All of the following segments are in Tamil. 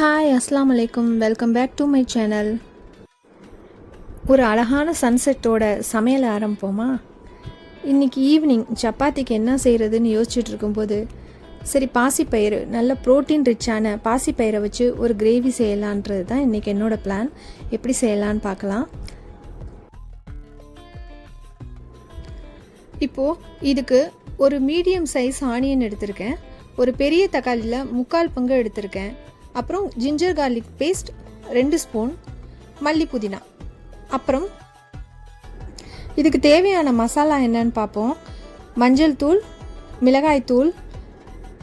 ஹாய் அஸ்லாம் வலைக்கும் welcome back to my channel ஒரு அழகான சன்செட்டோட சமையல் ஆரம்பிப்போமா? இன்றைக்கி ஈவினிங் சப்பாத்திக்கு என்ன செய்கிறதுன்னு யோசிச்சுட்டு இருக்கும்போது சரி பாசிப்பயிறு நல்ல ப்ரோட்டீன் ரிச்சான பாசிப்பயிரை வச்சு ஒரு கிரேவி செய்யலான்றது தான் இன்றைக்கி என்னோடய பிளான் எப்படி செய்யலான்னு பார்க்கலாம். இப்போது இதுக்கு ஒரு மீடியம் சைஸ் ஆனியன் எடுத்திருக்கேன். ஒரு பெரிய தக்காளியில் முக்கால் பங்கு எடுத்திருக்கேன். அப்புறம் ஜிஞ்சர் கார்லிக் பேஸ்ட் ரெண்டு ஸ்பூன் மல்லி புதினா. அப்புறம் இதுக்கு தேவையான மசாலா என்னன்னு பார்ப்போம். மஞ்சள் தூள் மிளகாய் தூள்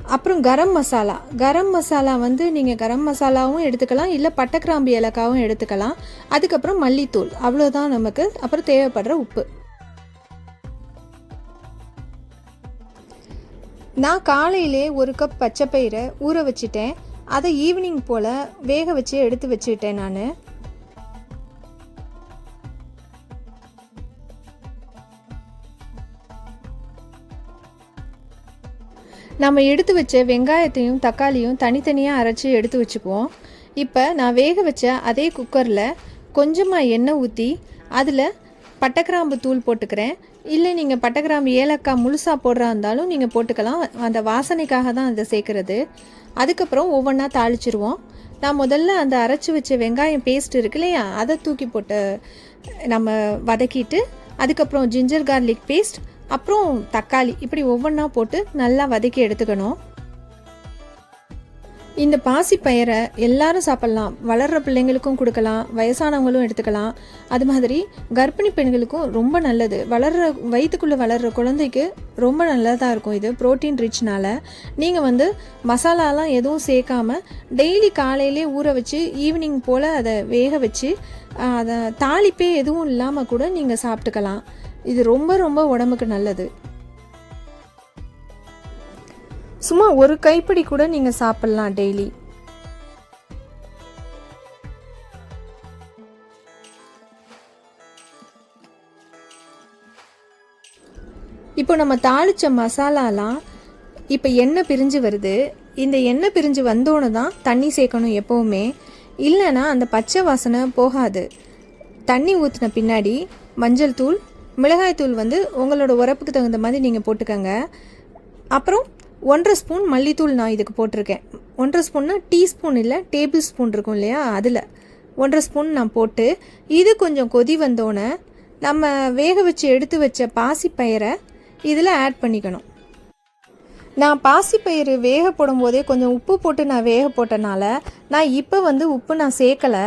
அப்புறம் கரம் மசாலா. கரம் மசாலா வந்து நீங்கள் கரம் மசாலாவும் எடுத்துக்கலாம் இல்லை பட்டைக்கிராம்பு ஏலக்காவும் எடுத்துக்கலாம். அதுக்கப்புறம் மல்லித்தூள் அவ்வளோதான் நமக்கு. அப்புறம் தேவைப்படுற உப்பு. நான் காலையிலே ஒரு கப் பச்சைப்பயிரை ஊற வச்சுட்டேன். அதை ஈவினிங் போல் வேக வச்சு எடுத்து வச்சுக்கிட்டேன் நான். நம்ம எடுத்து வச்ச வெங்காயத்தையும் தக்காளியும் தனித்தனியாக அரைச்சி எடுத்து வச்சுக்குவோம். இப்போ நான் வேக வச்ச அதே குக்கரில் கொஞ்சமாக எண்ணெய் ஊற்றி அதில் பட்டைக்கிராம்பு தூள் போட்டுக்கிறேன். இல்லை நீங்கள் பட்டைக்கிராம்பு ஏலக்காய் முழுசாக போடுறா இருந்தாலும் நீங்கள் போட்டுக்கலாம். அந்த வாசனைக்காக தான் அதை சேர்க்குறது. அதுக்கப்புறம் ஒவ்வொன்றா தாளிச்சிருவோம். நான் முதல்ல அந்த அரைச்சி வச்ச வெங்காயம் பேஸ்ட் இருக்கு இல்லையா? அதை தூக்கி போட்டு நம்ம வதக்கிட்டு அதுக்கப்புறம் ஜிஞ்சர் கார்லிக் பேஸ்ட் அப்புறம் தக்காளி. இப்படி ஒவ்வொன்றா போட்டு நல்லா வதக்கி எடுத்துக்கணும். இந்த பாசி பயிரை எல்லாரும் சாப்பிட்லாம். வளர்கிற பிள்ளைங்களுக்கும் கொடுக்கலாம். வயசானவங்களும் எடுத்துக்கலாம். அது மாதிரி கர்ப்பிணி பெண்களுக்கும் ரொம்ப நல்லது. வளர்கிற வயிற்றுக்குள்ளே வளர்கிற குழந்தைக்கு ரொம்ப நல்லதாக இருக்கும் இது ப்ரோட்டீன் ரிச்னால் நீங்கள் வந்து மசாலாலாம் எதுவும் சேர்க்காமல் டெய்லி காலையிலே ஊற வச்சு ஈவினிங் போல் அதை வேக வச்சு அதை தாளிப்பே எதுவும் இல்லாமல் கூட நீங்கள் சாப்பிட்டுக்கலாம். இது ரொம்ப ரொம்ப உடம்புக்கு நல்லது. சும்மா ஒரு கைப்பிடி கூட நீங்கள் சாப்பிட்லாம் டெய்லி. இப்போ நம்ம தாளித்த மசாலாலாம் இப்போ எண்ணெய் பிரிஞ்சு வருது. இந்த எண்ணெய் பிரிஞ்சு வந்தோன்னு தான் தண்ணி சேர்க்கணும் எப்போவுமே. இல்லைன்னா அந்த பச்சை வாசனை போகாது. தண்ணி ஊற்றின பின்னாடி மஞ்சள் தூள் மிளகாய் தூள் வந்து உங்களோட உரப்புக்கு தகுந்த மாதிரி நீங்கள் போட்டுக்கோங்க. அப்புறம் ஒன்றரை ஸ்பூன் மல்லித்தூள் நான் இதுக்கு போட்டிருக்கேன். ஒன்றரை ஸ்பூன்னா டீஸ்பூன் இல்லை டேபிள் ஸ்பூன் இருக்கும் இல்லையா? அதில். ஒன்றரை ஸ்பூன் நான் போட்டு இது கொஞ்சம் கொதி வந்தோடனே நம்ம வேக வச்சு எடுத்து வச்ச பாசிப்பயிரை இதில் ஆட் பண்ணிக்கணும். நான் பாசிப்பயிறு வேக போடும்போதே கொஞ்சம் உப்பு போட்டு நான் வேக போட்டனால நான் இப்போ வந்து உப்பு நான் சேர்க்கலை.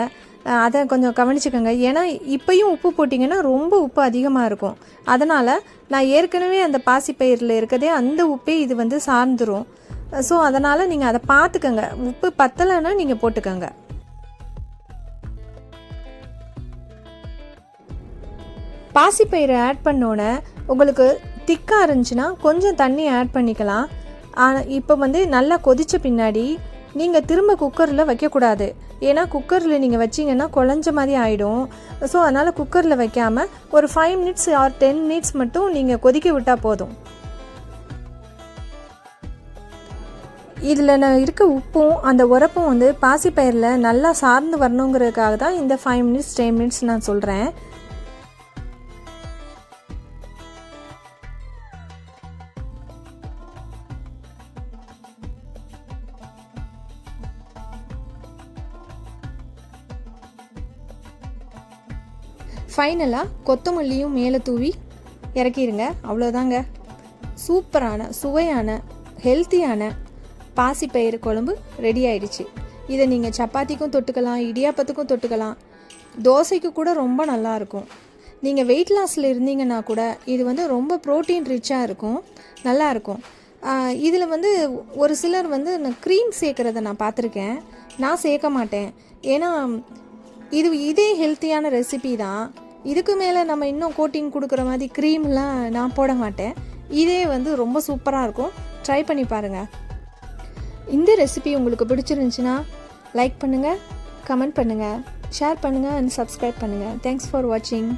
அதை கொஞ்சம் கவனிச்சுக்கோங்க. ஏன்னா இப்போயும் உப்பு போட்டிங்கன்னா ரொம்ப உப்பு அதிகமாக இருக்கும். அதனால் நான் ஏற்கனவே அந்த பாசிப்பயிரில் இருக்கதே அந்த உப்பே இது வந்து சார்ந்துடும் ஸோ அதனால் நீங்கள் அதை பார்த்துக்கோங்க. உப்பு பத்தலைன்னா நீங்கள் போட்டுக்கோங்க. பாசிப்பயிரை ஆட் பண்ணோடனே உங்களுக்கு திக்காக இருந்துச்சுன்னா கொஞ்சம் தண்ணி ஆட் பண்ணிக்கலாம். ஆனால் இப்போ வந்து நல்லா கொதித்த பின்னாடி நீங்கள் திரும்ப குக்கரில் வைக்கக்கூடாது. ஏன்னா குக்கரில் நீங்கள் வச்சிங்கன்னா குழஞ்ச மாதிரி ஆகிடும் ஸோ அதனால் குக்கரில் வைக்காமல் ஒரு five minutes or ten minutes மட்டும் நீங்கள் கொதிக்க விட்டால் போதும். இதில் நான் இருக்க உப்பும் அந்த உரப்பும் வந்து பாசிப்பயிரில் நல்லா சார்ந்து வரணுங்கிறதுக்காக தான் இந்த ஃபைவ் மினிட்ஸ் டென் மினிட்ஸ் நான் சொல்கிறேன் ஃபைனலாக கொத்தமல்லியும் மேலே தூவி இறக்கிடுங்க அவ்வளோதாங்க சூப்பரான சுவையான ஹெல்த்தியான பாசிப்பயிறு குழம்பு ரெடி ஆயிடுச்சு. இதை நீங்கள் சப்பாத்திக்கும் தொட்டுக்கலாம் இடியாப்பத்துக்கும் தொட்டுக்கலாம். தோசைக்கு கூட ரொம்ப நல்லாயிருக்கும் நீங்கள் வெயிட் லாஸில் இருந்தீங்கன்னா கூட இது வந்து ரொம்ப ப்ரோட்டீன் ரிச்சாக இருக்கும். நல்லாயிருக்கும் இதில் வந்து ஒரு சிலர் வந்து க்ரீம் சேர்க்குறத நான் பார்த்துருக்கேன். நான் சேர்க்க மாட்டேன். ஏன்னா இது இதே ஹெல்த்தியான ரெசிபி தான். இதுக்கு மேலே நம்ம இன்னும் கோட்டிங் கொடுக்குற மாதிரி க்ரீம்லாம் நான் போட மாட்டேன். இதே வந்து ரொம்ப சூப்பராக இருக்கும். ட்ரை பண்ணி பாருங்கள் இந்த ரெசிபி உங்களுக்கு பிடிச்சிருந்துச்சுன்னா லைக் பண்ணுங்கள் கமெண்ட் பண்ணுங்கள் ஷேர் பண்ணுங்கள் அண்ட் சப்ஸ்கிரைப் பண்ணுங்கள் தேங்க்ஸ் ஃபார் வாட்சிங்